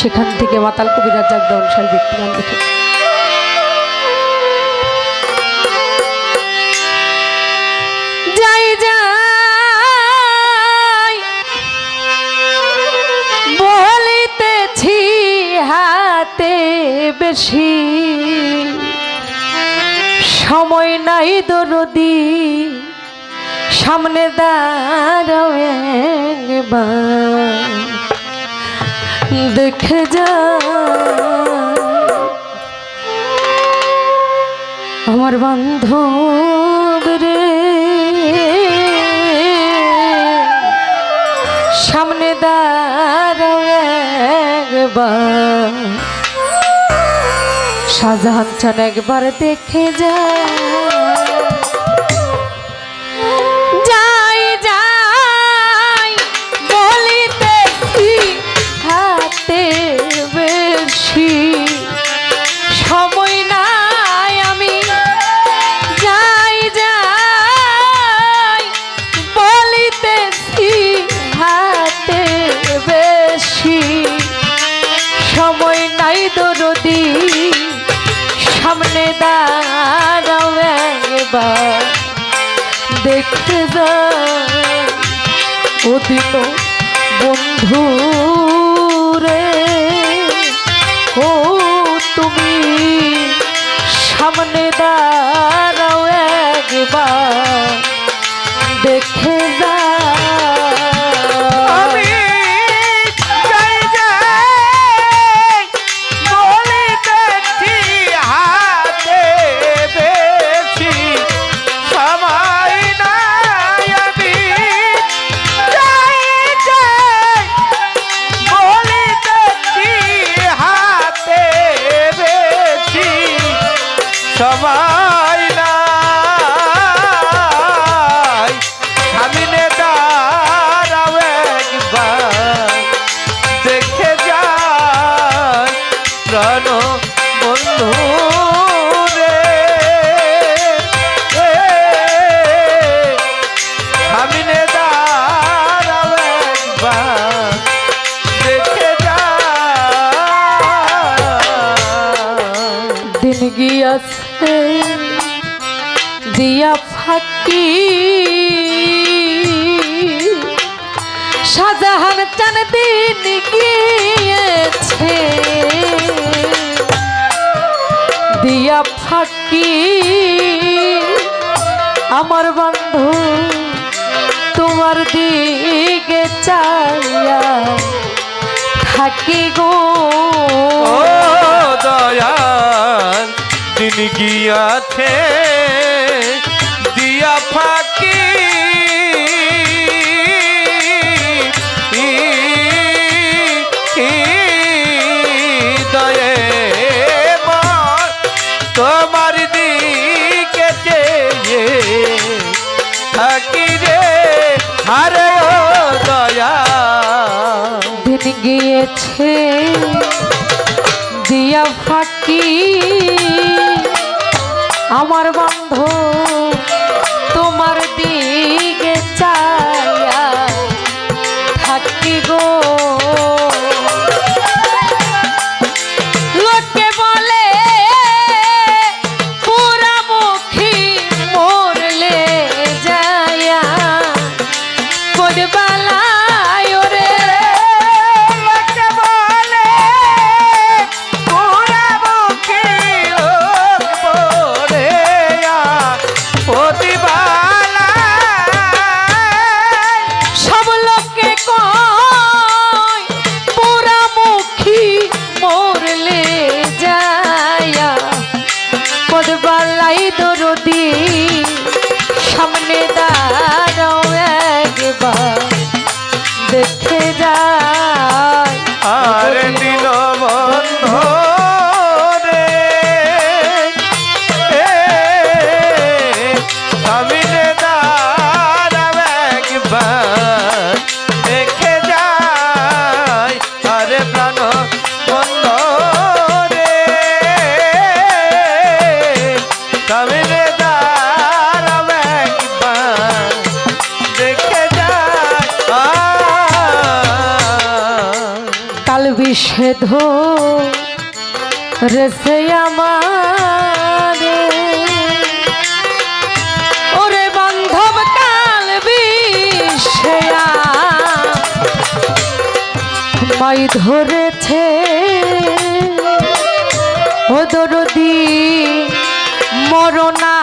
সেখান থেকে মাতাল কবিরাজ জাগদা অনুসার ব্যক্তি গান লিখে। যাই যাই, বলিতেছি হাতে বেশি। সময় নাই দরদি, সামনে দাঁড়াও একবার। দেখে যা। আমার বান্ধব রে। সামনে দাঁড়াও একবার। শাহজাহান চান একবার দেখে যা। দেখতে যা অতীত বন্ধু সময় নাই। সামনে দাঁড়াও একবার। দেখে যায় প্রাণ বন্ধু দিন গিয়াছে। দিয়া ফাঁকি শাহজাহান চান দিন গিয়েছে। দিয়া ফাঁকি আমার বন্ধু, তোমার দিকে চাইয়া থাকি গো। দয়াল দিন গিয়াছে। গিয়েছে দিয়া ফাঁকি আমার বন্ধ বিষেধ রেসে আমারে। ওরে বান্ধব কাল মাই ধরেছে ও দরদি মরনা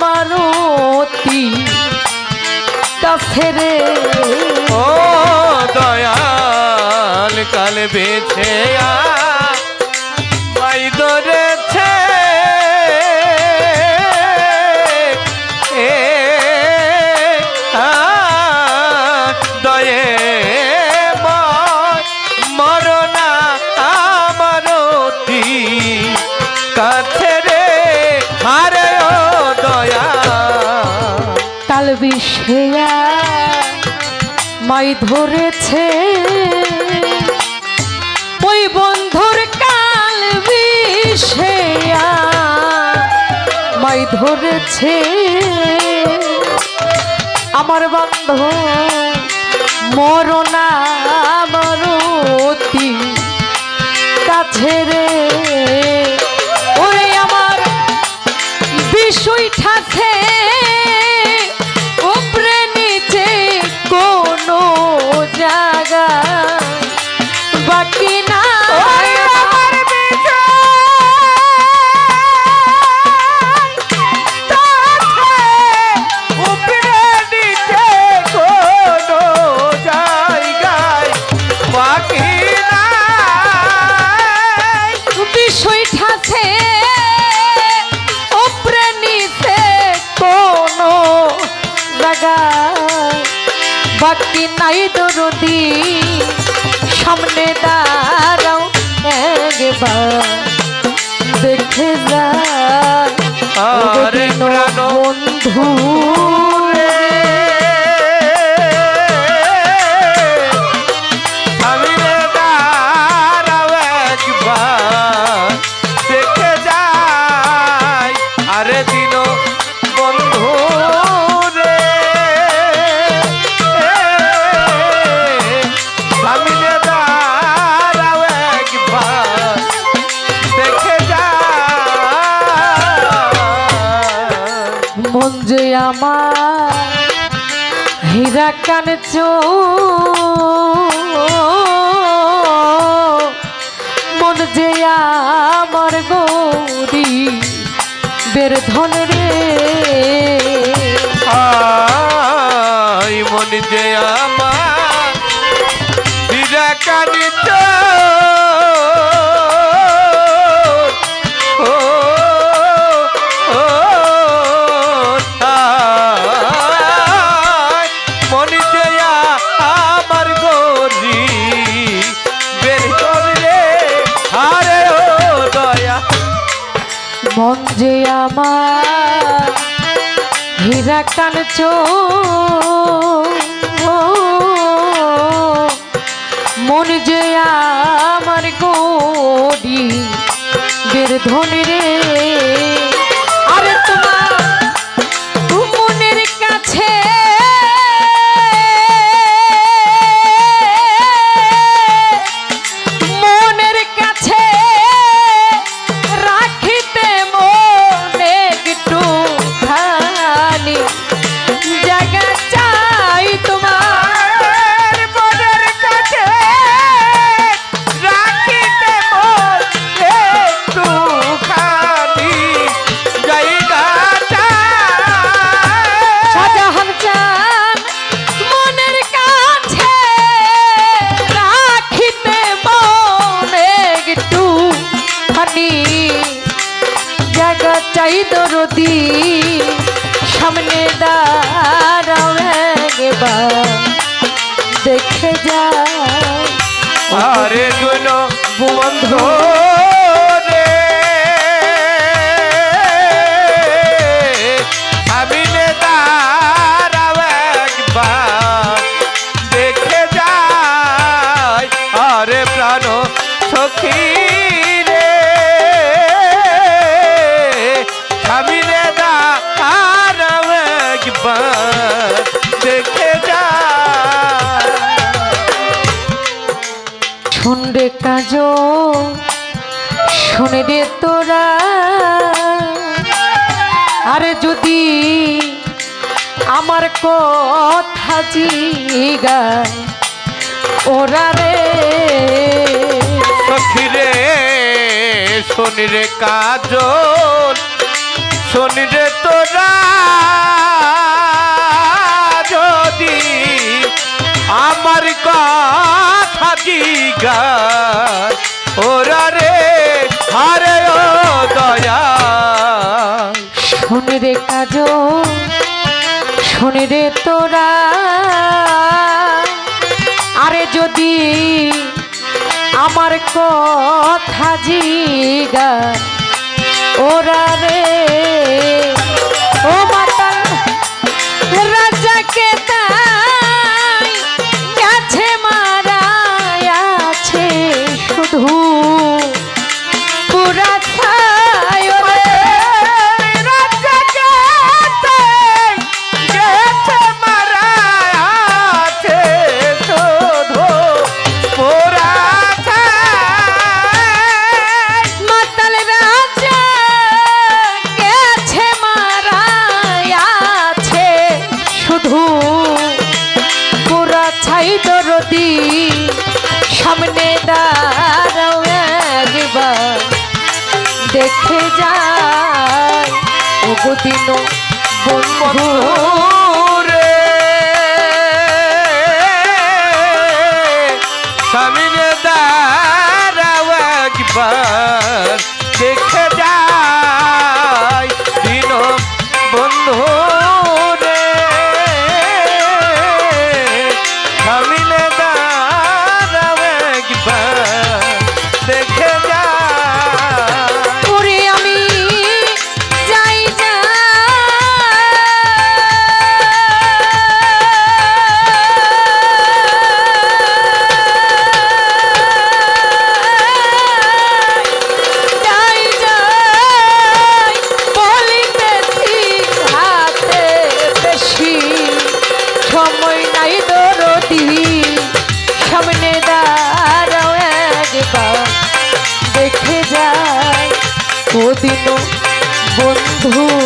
মারতি কাছে রে। ও দয়াল কাল বেছে মাই ধরেছে। দয়ে মরনা আমারতি। কাছে রে হারে দয়া। কাল বিষয়া মাই ধরেছে। ধরেছে। আমার বন্ধু মরণা মরতি কাছে রে। দরদি সামনে দাঁড়াও একবার। দেখে যায় বন্ধু আরে দিন বন্ধু হীরা কান মন যে আমার গৌরী বের ধন রে। মন যে আমার হীরা কান মন যে আমার গৌরী বের ধন রে বন্ধু। রে কাজ শোনে রে তোরা। আরে যদি আমার কথা জিগায়, ওরা রে। সখী রে, শনি রে কাজল, শনি রে তোরা। যদি আমার কথা জিগা ওরা রে, হারে ও দয়া। শোনে রে কাজ শোনে রে তোরা। আরে যদি আমার কথা জিগা, ওরা রে, ও মাতাল রাজাকে ছাই দরদি সামনে দাঁড়াও একবার। দেখে যায় ওগদিন বন্ধু। সামনে দাঁড়াও একবার। যায় বন্ধু।